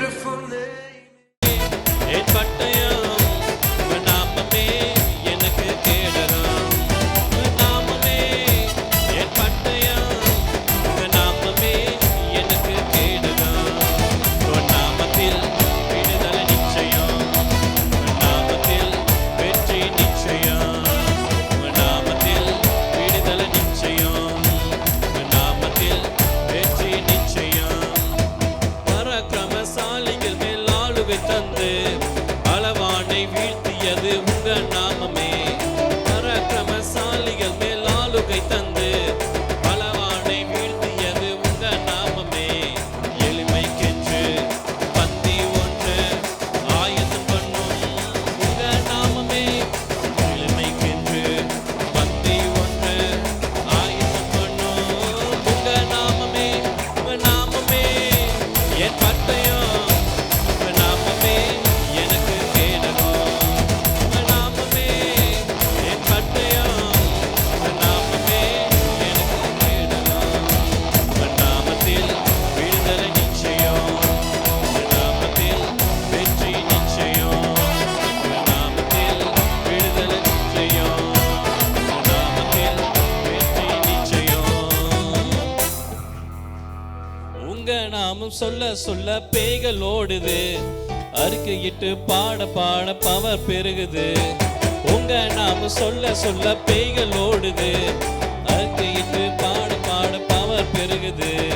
beautiful name. அறிக்கையிட்டு பாட பாட பவர் பெருகுது. உங்க நாம சொல்ல சொல்ல பேய்கள் ஓடுது. அறிக்கையிட்டு பாட பாட பவர் பெருகுது.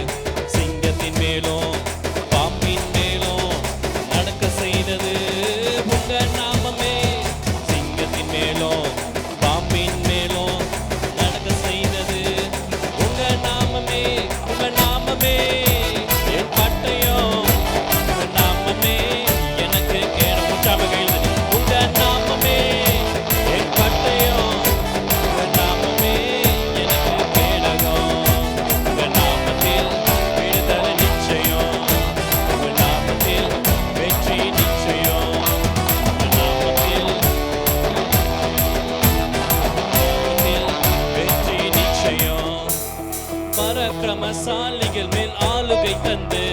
பலசாலிகள் மேல் ஆளுகை தந்து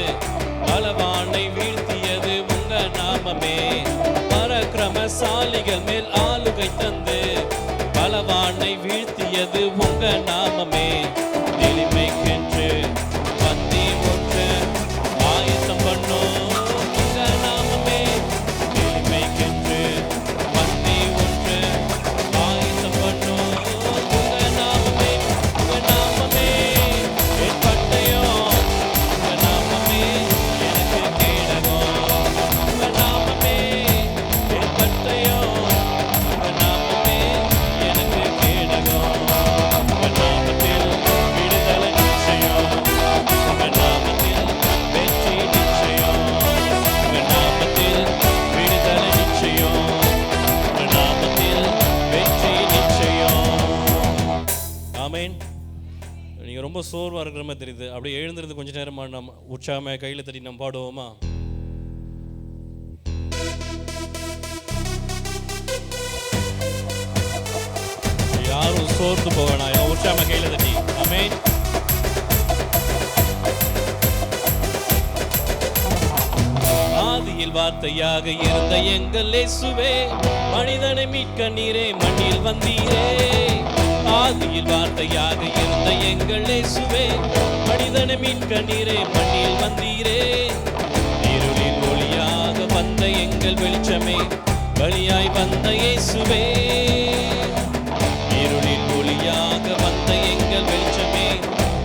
பலவானை வீழ்த்தியது உங்க நாமமே. பரக்கிரமசாலிகள் மேல் ஆ ரொம்ப சோர்வாக இருக்கிற மாதிரி தெரியுது. அப்படியே எழுந்திருந்து கொஞ்ச நேரமா நம்ம உற்சாகமாக கையில் தட்டி நம்ம பாடுவோமா? யாரும் சோர்ந்து போவேணா உற்சாகமாக கையில் தட்டி. அமேன் ஆதியில் வார்த்தையாக இருந்த எங்கள் இயேசுவே மனிதனை மீட்க நீரே மண்ணில் வந்தீரே. ஆதியில் வார்த்தையாக இருந்த எங்கள் இயேசுவே மனிதனை மீட்க நீரே மண்ணில் வந்தீரே. இருளில் ஒளியாக வந்த எங்கள் வெளிச்சமே வழியாய் வந்த இயேசுவே. இருளில் ஒளியாக வந்த எங்கள் வெளிச்சமே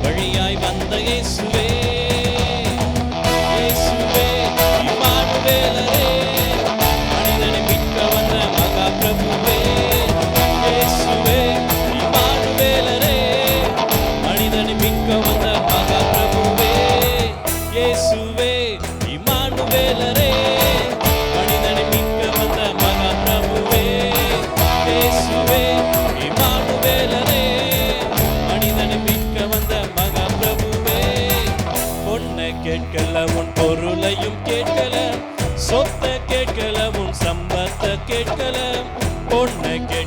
வழியாய் வந்த இயேசுவே. கேட்கல உன் பொருளையும் கேட்கல. சொத்தை கேட்கல உன் சம்பத்தை கேட்கல. பொண்ணை கேட்க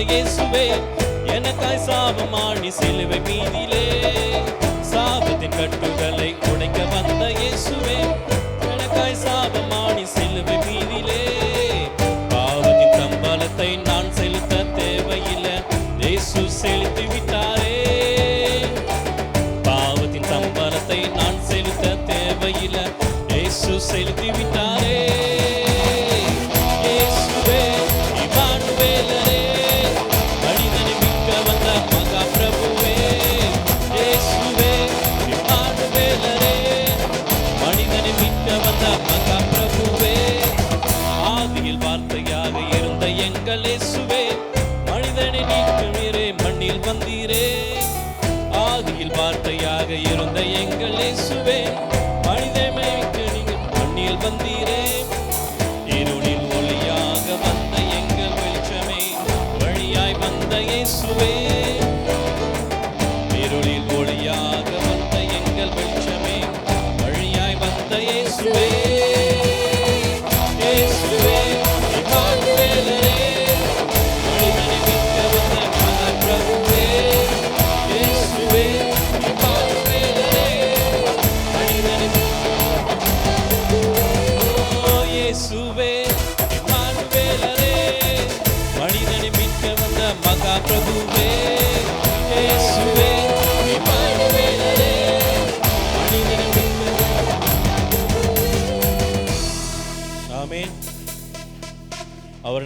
இயேசுவே எனக்காய் சாபமாணி சிலுவை மீதிலே. சாபத்தின் கட்டுகளை உடைக்க வந்த இயேசுவே வார்த்தை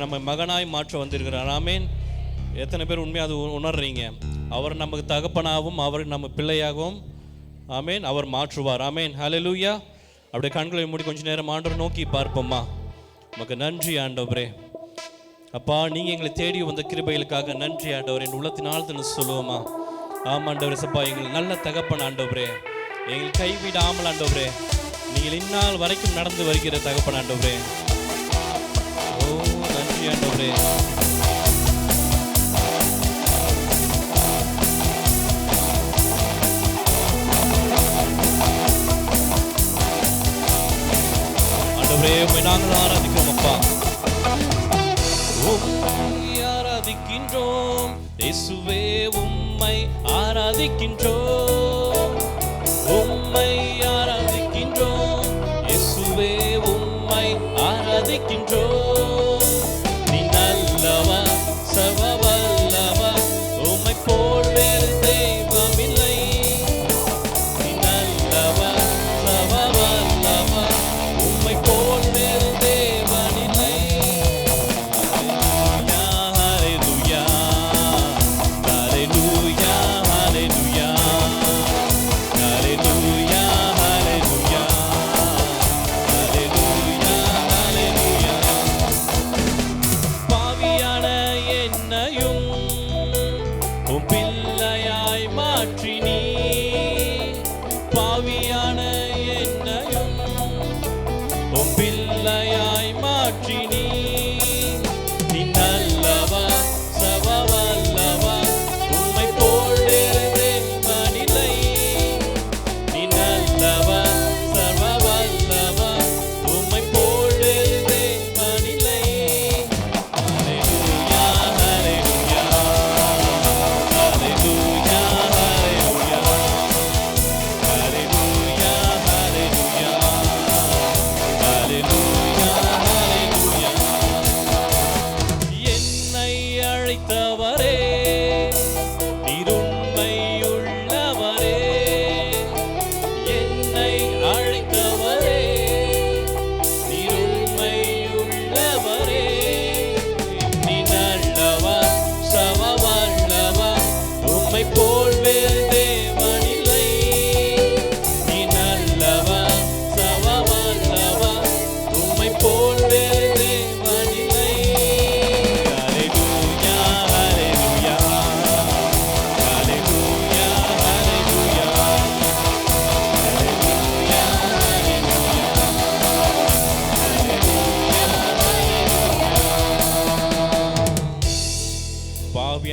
நம்ம மகனாய் மாற்ற வந்திருக்கிறார். ஆமேன். எத்தனை பேர் உண்மையாக அது உணர்றீங்க? அவர் நமக்கு தகப்பனாகவும் அவர் நம்ம பிள்ளையாகவும் ஆமீன் அவர் மாற்றுவார். ஆமேன். ஹலலூயா அப்படியே கண்களை மூடி கொஞ்சம் நேரம் ஆண்டவர் நோக்கி பார்ப்போம்மா. உமக்கு நன்றி ஆண்டவரே. அப்பா நீங்கள் எங்களை தேடி வந்த கிருபைகளுக்காக நன்றி ஆண்டவர். என் உள்ளத்தினால் தானே சொல்லுவோமா ஆமாம் ஆண்டவர் சப்பா எங்களுக்கு நல்ல தகப்பன் ஆண்டவரே. எங்களை கைவிடாமல் ஆண்டவரே. நீங்கள் இந்நாள் வரைக்கும் நடந்து வருகிற தகப்பன் ஆண்டவரே. நன்றி ஆண்டவரே ஆண்டவரே நாங்கள் ஆராதிக்கிறோம் அப்பா ஆராதிக்கின்றோம் இயேசுவே உம்மை ஆராதிக்கின்றோம்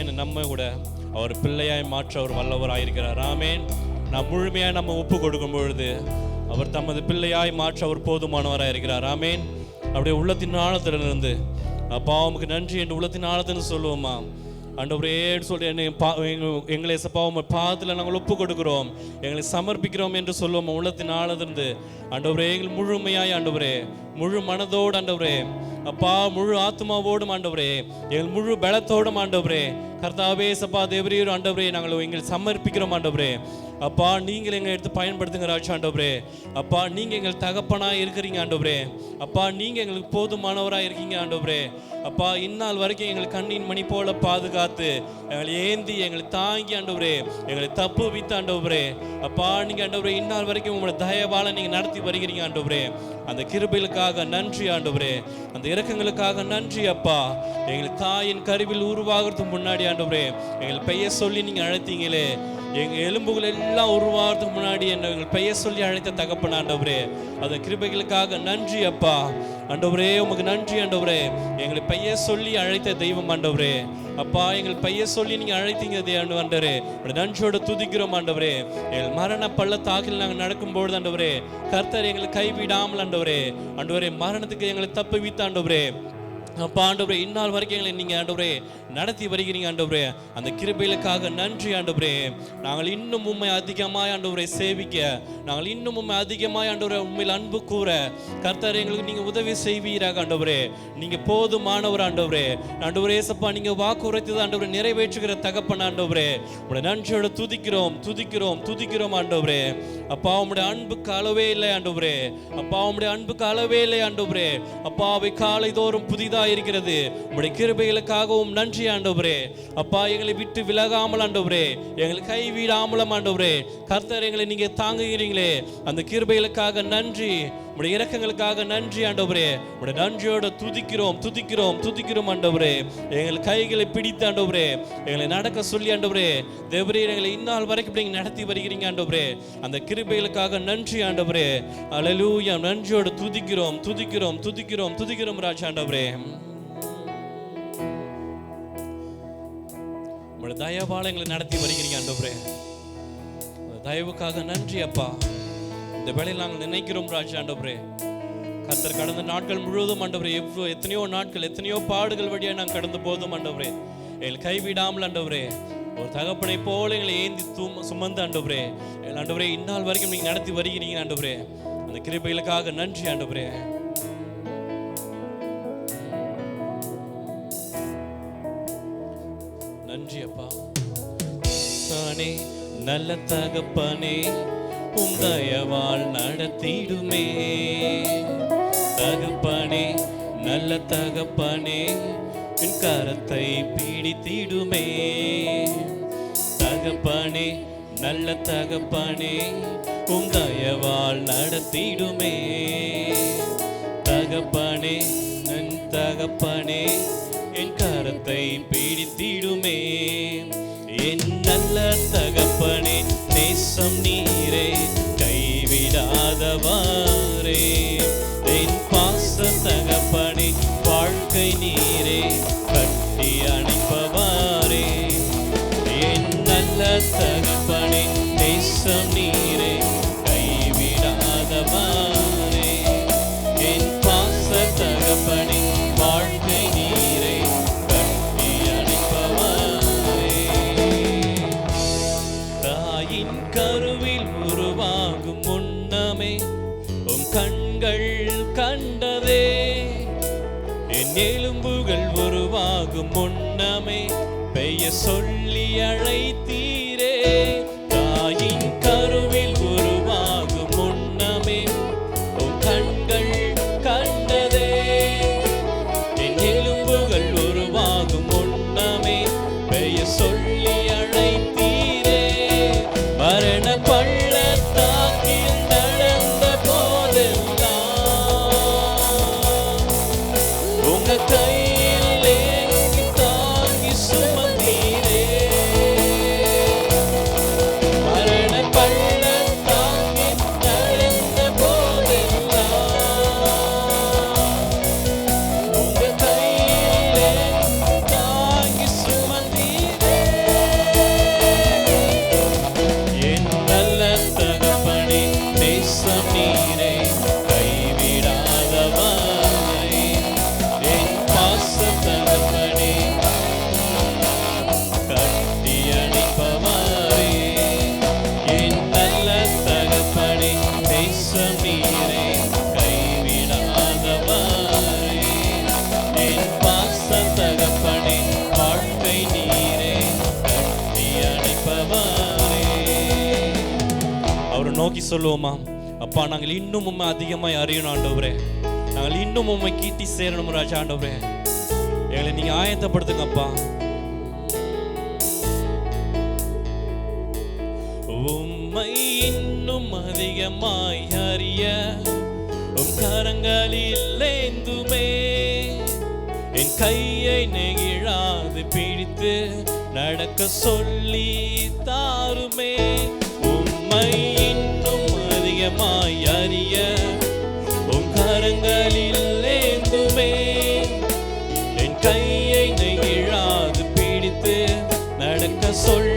நம்ம கூட அவர் பிள்ளையாய் மாற்ற அவர் வல்லவராயிருக்கிறார். ராமேன் நாம் முழுமையாக நம்ம ஒப்பு கொடுக்கும் பொழுது அவர் தமது பிள்ளையாய் மாற்ற அவர் போதுமானவராக இருக்கிறார் ஆமென். அப்படியே உள்ளத்தின் ஆழத்திலிருந்து அப்பா உமக்கு நன்றி என்று உள்ளத்தின் ஆழத்துன்னு சொல்லுவோமா? ஆண்டவரே சொல்லி என்னை பா எங்களை சப்பாவும் பாதத்தில் நாங்கள் ஒப்பு கொடுக்கிறோம். எங்களை சமர்ப்பிக்கிறோம் என்று சொல்லுவோம்? உள்ளத்தின் ஆழத்திலிருந்து. ஆண்டவரே எங்கள் முழுமையாய் ஆண்டவரே முழு மனதோடு ஆண்டவரே. அப்பா முழு ஆத்மாவோடும் ஆண்டவரே. எங்கள் முழு பலத்தோடும் ஆண்டவரே. கர்த்தாவே சப்பா தேவரீர் ஆண்டவரே நாங்கள் எங்களை சமர்ப்பிக்கிறோம் ஆண்டவரே. அப்பா நீங்கள் எங்களை எடுத்து பயன்படுத்துங்க ராஜா ஆண்டவரே. அப்பா நீங்கள் எங்கள் தகப்பனாக இருக்கிறீங்க ஆண்டவரே. அப்பா நீங்கள் எங்களுக்கு போதுமானவராக இருக்கீங்க ஆண்டவரே. அப்பா இந்நாள் வரைக்கும் எங்களை கண்ணின் மணி போல பாதுகாத்து எங்களை ஏந்தி எங்களை தாங்கி ஆண்டவரே. எங்களை தப்பு வித்து ஆண்டவரே. அப்பா நீங்கள் ஆண்டவரே இந்நாள் வரைக்கும் உங்களோட தயவால நீங்கள் நடத்தி வருகிறீங்க ஆண்டவரே. அந்த இரக்கங்களுக்காக நன்றி ஆண்டவரே. அந்த இரக்கங்களுக்காக நன்றி அப்பா. எங்கள் தாயின் கருவில் உருவாகிறதுக்கு முன்னாடி ஆண்டவரே. எங்கள் பெயர் சொல்லி நீங்கள் அழைத்தீங்களே. எங்கள் எலும்புகள் எல்லாம் உருவாகிறதுக்கு முன்னாடி என்ன எங்கள் பெயர் சொல்லி அழைத்த தகப்பன் ஆண்டவரே. அந்த கிருபைகளுக்காக நன்றி அப்பா. ஆண்டவரே உமக்கு நன்றி ஆண்டவரே. எங்களை பைய சொல்லி அழைத்த தெய்வம் ஆண்டவரே. அப்பா எங்கள் பைய சொல்லி நீங்க அழைத்தீங்க ஆண்டவரே. உடைய நன்றியோட துதிக்கிறோம் ஆண்டவரே. எங்கள் மரண பள்ளத்தாக்கில் நாங்கள் நடக்கும்பொழுது ஆண்டவரே கர்த்தர் எங்களை கைவிடாமல் ஆண்டவரே. ஆண்டவரே மரணத்துக்கு எங்களை தப்பு வைத்த ஆண்டவரே. அப்பா ஆண்டவரே இந்நாள் வரைக்கும் எங்களை நீங்கள் ஆண்டவரே நடத்தி வருகிறீங்க ஆண்டவரே. அந்த கிருபைகளுக்காக நன்றி ஆண்டவரே. நாங்கள் இன்னும் உண்மை அதிகமாய் ஆண்டவரை சேவிக்க. நாங்கள் இன்னும் உண்மை அதிகமாய் ஆண்டவரை உண்மையில் அன்பு கூற. கர்த்தர் எங்களுக்கு நீங்கள் உதவி செய்வீராக ஆண்டவரே. நீங்கள் போதுமானவர் ஆண்டவரே. ஆண்டவரே சப்பா நீங்கள் வாக்கு ஆண்டவரை நிறைவேற்றுகிற தகப்பன் ஆண்டவரே. உடைய நன்றியோட துதிக்கிறோம் துதிக்கிறோம் துதிக்கிறோம் ஆண்டவரே. அப்பா உங்களுடைய அன்புக்கு அளவே இல்லை ஆண்டவரே. அப்பா உங்களுடைய அன்புக்கு அளவே இல்லை ஆண்டவரே. அப்பாவை காலை தோறும் புதிதா இருக்கிறது. உங்களுடைய கிருபைகளுக்காகவும் நன்றி ஆண்டவரே. அப்பா எங்களை விட்டு விலகாமல் ஆண்டவரே. எங்களை கைவிடாமலும் ஆண்டவரே. கர்த்தர் எங்களை நீங்க தாங்குகிறீங்களே. அந்த கிருபைகளுக்காக நன்றி. உடைய இறக்கங்களுக்காக நன்றி ஆண்டவரே. உடைய நன்றியோட துதிக்கிறோம் துதிக்கிறோம் துதிக்கிறோம் ஆண்டவரே. எங்கள் கைகளை பிடித்து ஆண்டவரே. எங்களை நடக்க சொல்லி ஆண்டவரே. தேவரே எங்களை இந்நாள் வரைக்கும் நீங்க நடத்தி வருகிறீங்க ஆண்டவரே. அந்த கிருபைகளுக்காக நன்றி ஆண்டவரே. அலலூயா நன்றியோட துதிக்கிறோம் துதிக்கிறோம் துதிக்கிறோம் துதிக்கிறோம் ராஜா ஆண்டவரே. உங்களோட தயவால எங்களை நடத்தி வருகிறீங்க ஆண்டவரே தயவுக்காக நன்றி அப்பா. இந்த வேலையில் நாங்கள் நினைக்கிறோம் ராஜா ஆண்டவரே கத்தர் கடந்த நாட்கள் முழுவதும் ஆண்டவரே எவ்வளோ எத்தனையோ நாட்கள் எத்தனையோ பாடுகள் வழியாக நாங்கள் கடந்து போதும் ஆண்டவரே எங்களை கைவிடாமல் ஆண்டவரே ஒரு தகப்பனை போல எங்களை ஏந்தி தூம் சுமந்து ஆண்டவரே எங்கள் ஆண்டவரே இந்நாள் வரைக்கும் நீங்கள் நடத்தி வருகிறீங்க ஆண்டவரே அந்த கிருபைகளுக்காக நன்றி ஆண்டவரே தகப்பனே நல்ல தகப்பனே உந்தயவாள் நடத்திடுமே. தகப்பனே நல்ல தகப்பனே என் கரத்தை பிடித்திடுமே. தகப்பனே நல்ல தகப்பனே உந்தயவாள் நடத்திடுமே. தகப்பனே என் தகப்பனே என் கரத்தை பிடித்திடுமே. நல்ல தகப்பனே நேசம் நீரே கைவிடாதவாரே என் பாச தகப்பனே வாழ்க்கை நீரே கட்டி அணைப்பவாரே என் நல்ல தக நோக்கி சொல்லுவோமா அப்பா நாங்கள் இன்னும் உண்மை அதிகமாய் அறியணும் ஆண்டவரே. நாங்கள் இன்னும் உண்மை கீட்டி சேரணும் ராஜா ஆண்டவரே. எங்களை நீங்க ஆயத்தப்படுத்துங்கப்பா உம்மை இன்னும் அதிகமாய் அறிய உம் கரங்களில் ஏந்துமே என் கையை நெகிழாது பிடித்து நடக்க சொல்லி தாருமே. உம்மை அதிகமாய் அறிய உம் கரங்களில் ஏந்துமே என் கையை நெகிழாது பிடித்து நடக்க சொல்லி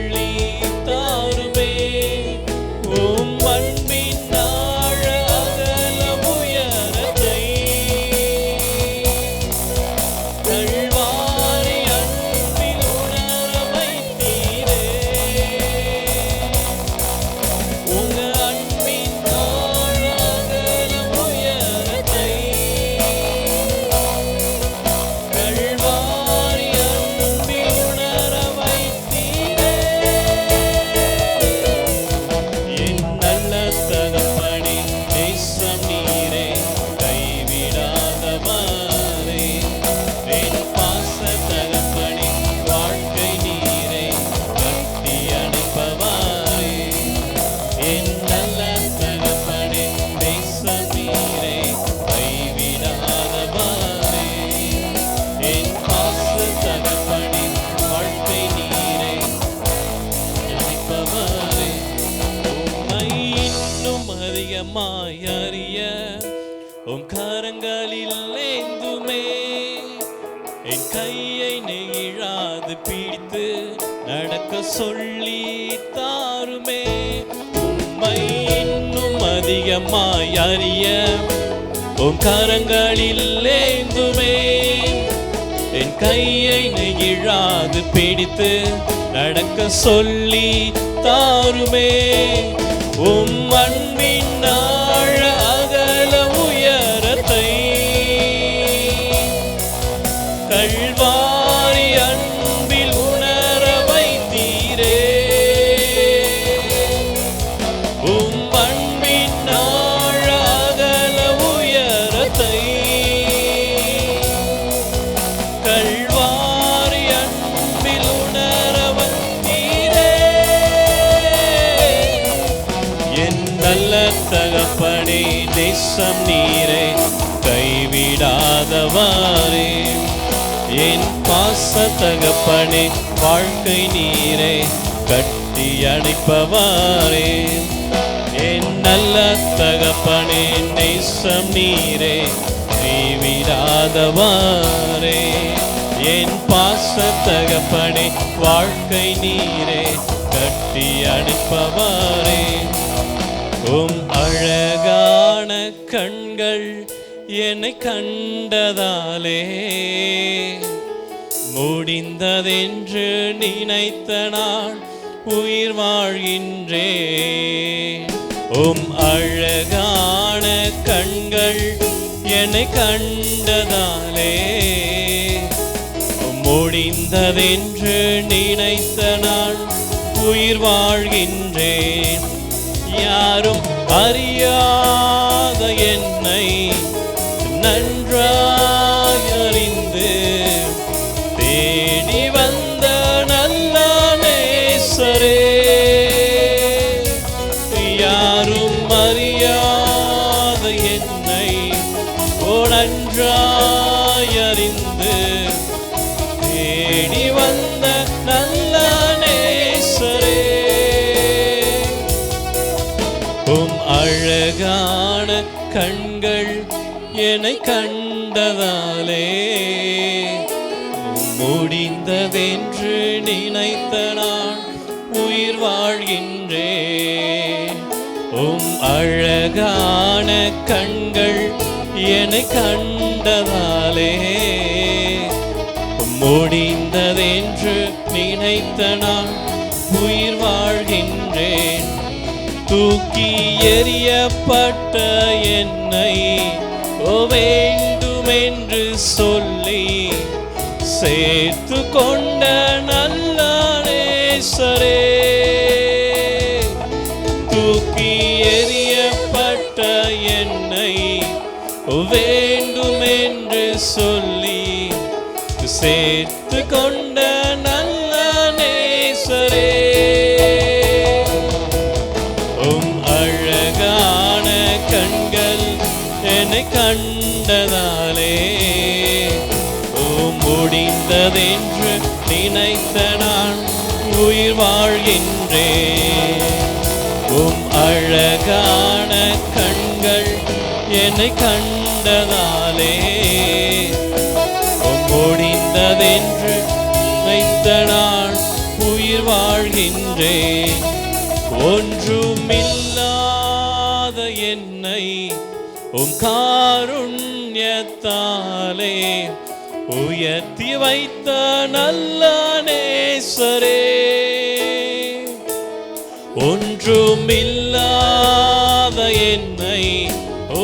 கரங்களில் ஏந்துமே என் கையை நெகிழாது பிடித்து நடக்க சொல்லி தாருமே. உம்மை இன்னும் அதிகமாய் அறிய உன் கரங்களில் ஏந்துமே. என் கையை நெகிழாது பிடித்து நடக்க சொல்லி தாருமே. உம் அன்பின் பாச தகப்பனே வாழ்க்கை நீரே கட்டி அணைப்பவாறே. என் நல்ல தகப்பனே நேசம் நீரே கைவிடாதவாறே என் பாச தகப்பனே வாழ்க்கை நீரே கட்டி அணைப்பவாரே உம் அழகான கண்கள் என்னை கண்டதாலே. முடிந்ததென்று நினைத்த நான் உயிர் வாழ்கின்றேன் உம் அழகான கண்கள் என்னை கண்டதாலே. முடிந்ததென்று நினைத்த நான் உயிர் வாழ்கின்றேன் யாரும் அறியாத என்னை கண்கள் என்னை கண்டதாலே முடிந்ததென்று நினைத்த நான் உயிர் வாழ்கின்றேன். தூக்கி எறியப்பட்ட என்னை வேண்டுமென்று சொல்லி சேர்த்து கொண்ட நான் நினைத்தாலே ஓ முடிந்ததென்று நினைத்த நான் உயிர் வாழ்கின்றே. உம் அழகான கண்கள் என்னை கண்டதாலே. முடிந்ததென்று நினைத்த நான் உயிர் வாழ்கின்றேன் ஒன்றுமில்லாத என்னை உம் காருண்யத்தாலே உயர்த்தி வைத்த நல்ல நேசரே. ஒன்றுமில்லாத என்னை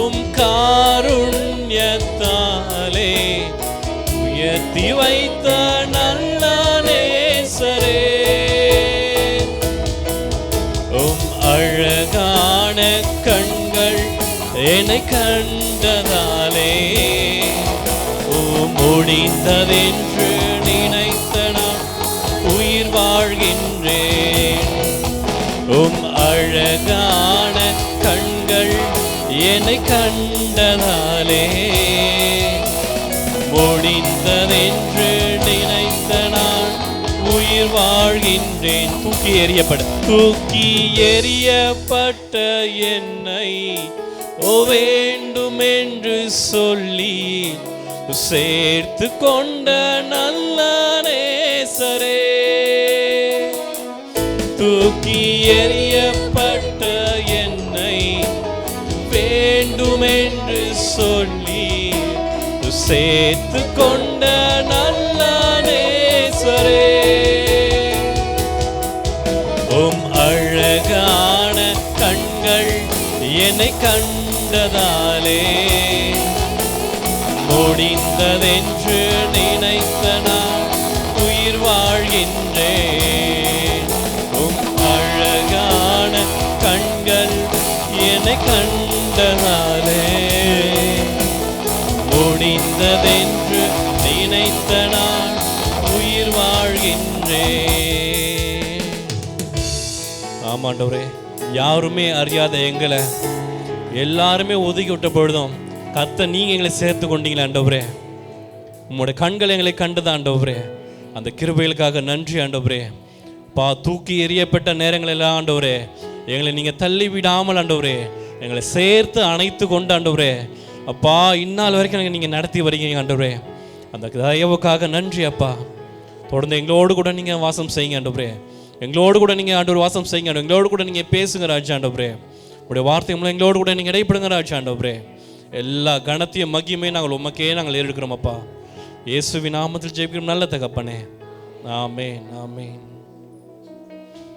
உம் காருண்யத்தாலே உயர்த்தி வைத்த நல்ல நேசரே. உம் அழகான கண்கள் என்னை கண்டதாலே முடிந்ததென்று நினைத்த நான் உயிர் வாழ்கின்றேன். உம் அழகான கண்கள் என்னை கண்டதாலே. முடிந்ததென்று நினைத்த நான் உயிர் வாழ்கின்றேன். தூக்கி எறியப்பட. தூக்கி எறியப்பட்ட என்னை. ஓ வேண்டும் என்று சொல்லி சேர்த்து கொண்ட நல்ல நேசரே. தூக்கி எறியப்பட்ட என்னை வேண்டுமென்று சொல்லி சேர்த்து கொண்ட நல்ல நேசரே. உம் அழகான கண்கள் என்னை கண்டதாலே. முடிந்ததென்று நினைத்த நான் உயிர் வாழ்கின்றேன் உம் அழகான கண்கள் என்னை கண்டனாலே முடிந்ததென்று நினைத்த நான் உயிர் வாழ்கின்றேன் ஆமாண்டவரே யாருமே அறியாத எங்களை எல்லாருமே ஒதுக்கி விட்ட பொழுதும் கத்த நீங்க எங்களை சேர்த்து கொண்டீங்களே ஆண்டவரே. உங்களுடைய கண்கள் எங்களை கண்டுதான் ஆண்டவரே. அந்த கிருபைகளுக்காக நன்றி ஆண்டவரே. பா தூக்கி எறியப்பட்ட நேரங்கள் எல்லாம் ஆண்டவரே. எங்களை நீங்க தள்ளி விடாமல் ஆண்டவரே. எங்களை சேர்த்து அணைத்து கொண்டு ஆண்டவரே. அப்பா இந்நாள் வரைக்கும் நீங்கள் நீங்க நடத்தி வரீங்க ஆண்டவரே. அந்த தயவுக்காக நன்றி அப்பா. தொடர்ந்து எங்களோடு கூட நீங்க வாசம் செய்யுங்க ஆண்டவரே. எங்களோடு கூட நீங்க ஆண்டவர் வாசம் செய்யுங்க எங்களோடு கூட நீங்க பேசுங்க ராஜா ஆண்டவரே. உடைய வார்த்தை மூலம் எங்களோடு கூட நீங்க இடைப்படுங்க ராஜா ஆண்டவரே. எல்லா கணத்தையும் மகிமையும் நாங்கள் உமக்கே நாங்கள் ஏறெடுக்கிறோம் அப்பா. இயேசுவின் நாமத்தில் ஜெயிக்கிறோம் நல்ல தகப்பனே. ஆமென் ஆமேன்.